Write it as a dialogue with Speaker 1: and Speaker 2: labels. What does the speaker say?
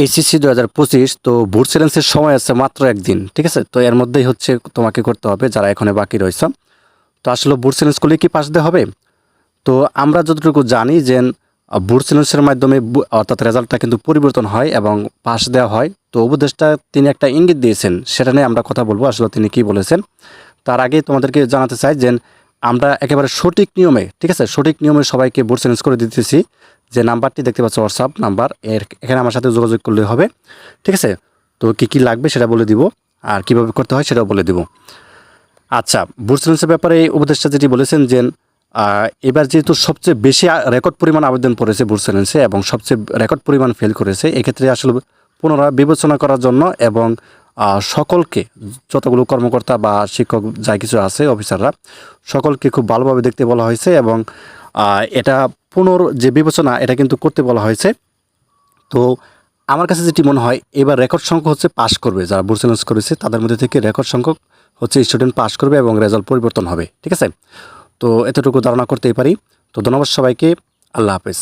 Speaker 1: HSC দু হাজার পঁচিশ, তো ভোট চ্যালেঞ্জের সময় আছে মাত্র একদিন, ঠিক আছে? তো এর মধ্যেই হচ্ছে তোমাকে করতে হবে, যারা এখানে বাকি রয়েছে। তো আসলে ভোট চ্যালেঞ্জ করলে কি পাস দেওয়া হবে? তো আমরা যতটুকু জানি যে বুট চ্যালেঞ্জের মাধ্যমে অর্থাৎ রেজাল্টটা কিন্তু পরিবর্তন হয় এবং পাস দেওয়া হয়। তো উপদেশটা তিনি একটা ইঙ্গিত দিয়েছেন, সেটা নিয়ে আমরা কথা বলব। আসলে তিনি কি বলেছেন? তার আগে তোমাদেরকে জানাতে চাই যে আমরা একেবারে সঠিক নিয়মে, ঠিক আছে? সঠিক নিয়মে সবাইকে বুট চ্যালেঞ্জ করে দিতেছি যে নাম্বারটি দেখতে পাচ্ছ হোয়াটসঅ্যাপ নাম্বার, এর, এখানে আমার সাথে যোগাযোগ করলে হবে, ঠিক আছে? তো কী কী লাগবে সেটা বলে দিব, আর কীভাবে করতে হয় সেটাও বলে দিব। আচ্ছা বুট চ্যালেঞ্জের ব্যাপারে এই উপদেষ্টা যেটি বলেছেন যে এবার যেহেতু সবচেয়ে বেশি রেকর্ড পরিমাণ আবেদন পড়েছে বুট চ্যালেঞ্জে এবং সবচেয়ে রেকর্ড পরিমাণ ফেল করেছে, এক্ষেত্রে আসলে পুনরায় বিবেচনা করার জন্য এবং সকলকে, যতগুলো কর্মকর্তা বা শিক্ষক যা কিছু আছে, অফিসাররা, সকলকে খুব ভালোভাবে দেখতে বলা হয়েছে এবং এটা পুনর যে বিবেচনা, এটা কিন্তু করতে বলা হয়েছে। তো আমার কাছে যেটি মনে হয়, এবার রেকর্ড সংখ্যক হচ্ছে পাস করবে। যারা বুট চ্যালেঞ্জ করেছে, তাদের মধ্যে থেকে রেকর্ড সংখ্যক হচ্ছে স্টুডেন্ট পাস করবে এবং রেজাল্ট পরিবর্তন হবে। ঠিক আছে? তো এতটুকু ধারণা করতেই পারি। তো ধন্যবাদ সবাইকে। আল্লাহ হাফেজ।